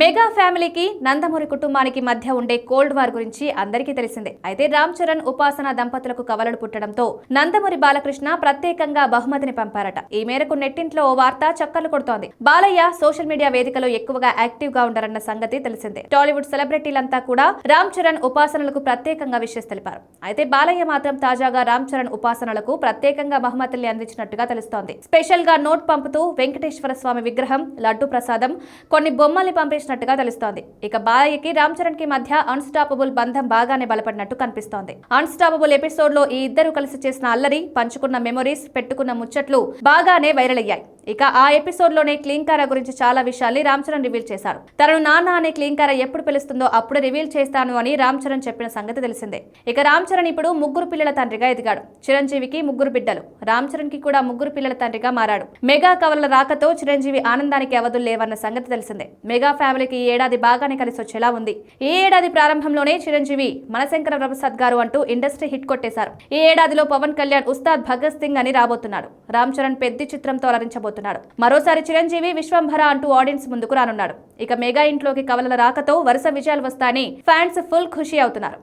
Mega ఫ్యామిలీకి నందమూరి కుటుంబానికి మధ్య ఉండే కోల్డ్ వార్ గురించి అందరికీ తెలిసిందే. అయితే రామ్ చరణ్ ఉపాసన దంపతులకు కవలలు పుట్టడంతో నందమూరి బాలకృష్ణ ప్రత్యేకంగా బహుమతిని పంపారట. ఈ మేరకు నెట్టింట్లో ఓ వార్త చక్కర్లు కొడుతోంది. బాలయ్య సోషల్ మీడియా వేదికలో ఎక్కువగా యాక్టివ్గా ఉండరన్న సంగతి తెలిసిందే. టాలీవుడ్ సెలబ్రిటీలంతా కూడా రామ్ చరణ్ ఉపాసనలకు ప్రత్యేకంగా విషెస్ తెలిపారు. అయితే బాలయ్య మాత్రం తాజాగా రామ్ చరణ్ ఉపాసనలకు ప్రత్యేకంగా బహుమతుల్ని అందించినట్టుగా తెలుస్తోంది. స్పెషల్గా నోట్ పంపుతూ వెంకటేశ్వర స్వామి విగ్రహం లడ్డు ప్రసాదం కొన్ని బొమ్మల్ని చేసినట్టుగా తెలుస్తోంది. ఇక బాలయ్యకి రామ్ చరణ్కి మధ్య అన్స్టాపబుల్ బంధం బాగానే బలపడినట్టు కనిపిస్తోంది. అన్స్టాపబుల్ ఎపిసోడ్లో ఈ ఇద్దరు కలిసి చేసిన అల్లరి పంచుకున్న మెమొరీస్ పెట్టుకున్న ముచ్చట్లు బాగానే వైరల్ అయ్యాయి. ఇక ఆ ఎపిసోడ్లోనే క్లీంకారా గురించి చాలా విషయాల్ని రామ్ చరణ్ రివీల్ చేశారు. తనను నాన్న అనే క్లీంకార ఎప్పుడు పిలుస్తుందో అప్పుడు రివీల్ చేస్తాను అని రామ్ చరణ్ చెప్పిన సంగతి తెలిసిందే. ఇక రామ్ చరణ్ ఇప్పుడు ముగ్గురు పిల్లల తండ్రిగా ఎదిగాడు. చిరంజీవికి ముగ్గురు బిడ్డలు. రామ్ చరణ్కి కూడా ముగ్గురు పిల్లల తండ్రిగా మారాడు. మెగా కవల రాకతో చిరంజీవి ఆనందానికి అవధులు లేవన్న సంగతి తెలిసిందే. మెగా ఫ్యామిలీకి ఈ ఏడాది బాగానే కలిసి వచ్చేలా ఉంది. ఈ ఏడాది ప్రారంభంలోనే చిరంజీవి మనశంకర ప్రసాద్ గారు అంటూ ఇండస్ట్రీ హిట్ కొట్టేశారు. ఈ ఏడాదిలో పవన్ కళ్యాణ్ ఉస్తాద్ భగత్ సింగ్ అని రాబోతున్నాడు. రామ్ చరణ్ పెద్ద చిత్రంతో రాబోతున్నాడు మరోసారి చిరంజీవి విశ్వంభర అంటూ ఆడియన్స్ ముందుకు రానున్నాడు. ఇక మెగా ఇంట్లోకి కవలల రాకతో వరుస విజయాలు వస్తాయని ఫ్యాన్స్ ఫుల్ ఖుషి అవుతున్నారు.